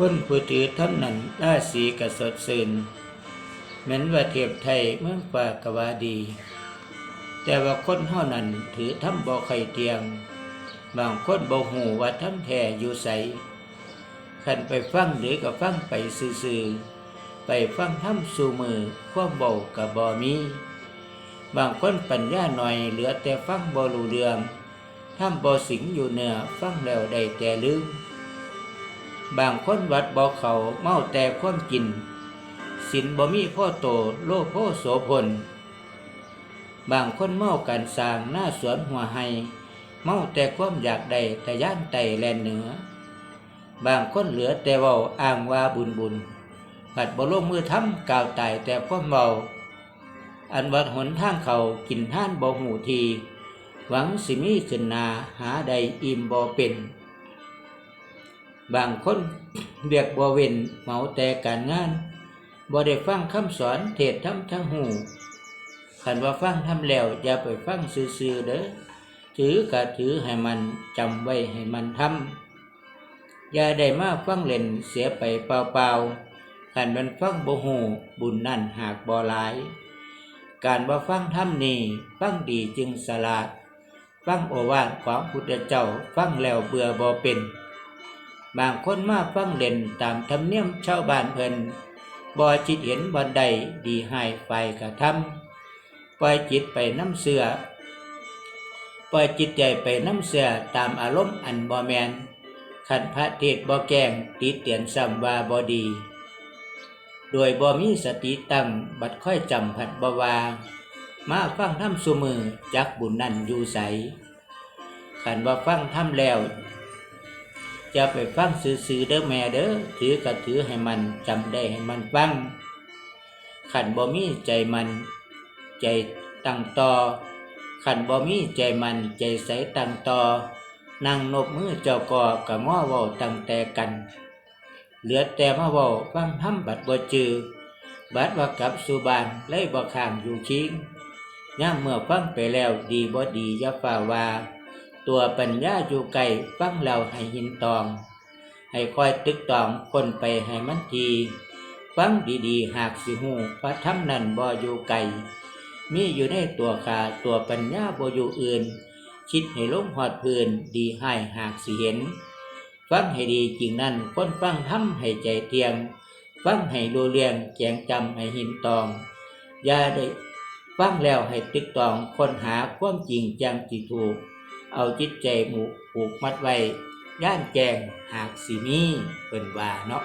คนผู้ถือทำนั้นราศีกระสดสื่นเหมือนว่าเทียบไทยเมืองป่ากวาดี แต่ว่าคนเฮานั้นถือทำบ่ไข่เตียง บางคนบ่หูว่าทำแท้อยู่ไสคันไปฟังหรือก็ฟังไปซื่อๆไปฟังทำสู่มือความเบากับบ่มี บางคนปัญญาหน่อยเหลือแต่ฟังบ่รู้เรื่องทำบ่สิงอยู่เหนือฟังแล้วได้แต่ลืม บางคนวัดบ่เขาเมาแต่ความกินสินบ่มีพ่อโตโลภโพโสพลบางคนเมากันสร้างหน้าสวนหัวไห้เมาแต่ความอยากได้แต่ย่านไตแลนเหนือ บางคนเหลือแต่เว้าอ้างว่าบุญบุญปัดบ่ลงมือทำกล่าวตายแต่ความเมาอันวัดหนทางเขากินท่านบ่หูที หวังสิมีขึ้นนาหาใดอิ่มบ่เป็น บางคนเรียกบ่เว้นเหมาแต่การงานบ่ได้ฟังคำสอนเทศทำทั้งหูคันว่าฟังทำแล้วอย่าไปฟังซื่อๆเด้อถือกะถือให้มันจำไว้ให้มันทำอย่าได้มาฟังเล่นเสียไปเปล่าๆคันมันฟังบ่หูบุญนั่นหากบ่หลาย การว่าฟังทำนี่ฟังดีจึงสลาด ฟังโอวาทของพุทธเจ้าฟังแล้วเบื่อบ่เป็น บางคนมาฟังเล่นตามธรรมเนียมชาวบ้านเพิ่นบ่จิตเห็นบันใดดีให้ไปกระทำปล่อยจิตไปน้ำเสือปล่อยจิตใจไปน้ำเสือตามอารมณ์อันบ่แมนขันพระเทศบ่แกงติเตียนซ้ำว่าบ่ดี โดยบ่มีสติตั้งบัดค่อยจำผัดบ่วามาฟังทำสุมือจักบุญนั่นอยู่ใสขันว่าฟังทำแล้ว จะไปฟังซื่อๆเด้อแม่เด้อถือก็ถือให้มันจำได้ให้มันฟังขันบ่มีใจมันใจตั้งต่อขันบ่มีใจมันใจใสตั้งต่อนั่งนบมือเจ้าก่อกะง้อเว้าตั้งแต่กัน เหลือแต่มาเว้าฟังทำบัดบ่จือบัดว่ากับสู่บ้านเลยบ่ข้างอยู่คิงย่ามเมื่อฟังไปแล้วดีบ่ดีอย่าฝ่าว่า ตัวปัญญาอยู่ไกลฟังเราให้หินตอง ให้คอยตึกตองคนไปให้มันทีฟังดีๆ หากสิหูพระธรรมนั้นบ่อยู่ไกลมีอยู่ในตัวขาตัวปัญญาบ่อยู่อื่น คิดให้ลงหอดพื้นดีให้หากสิเห็น ฟังให้ดีจริงนั้นคนฟังทำให้ใจเตียง ฟังให้รู้เรียงแจงจำให้หินตองอย่าได้ฟังแล้วให้ตึกตองคนหาความจริงจังจิถูก เอาจิตใจหมูผูกมัดไว้ย่านแจงหากสิมีเปิ่นว่าเนาะ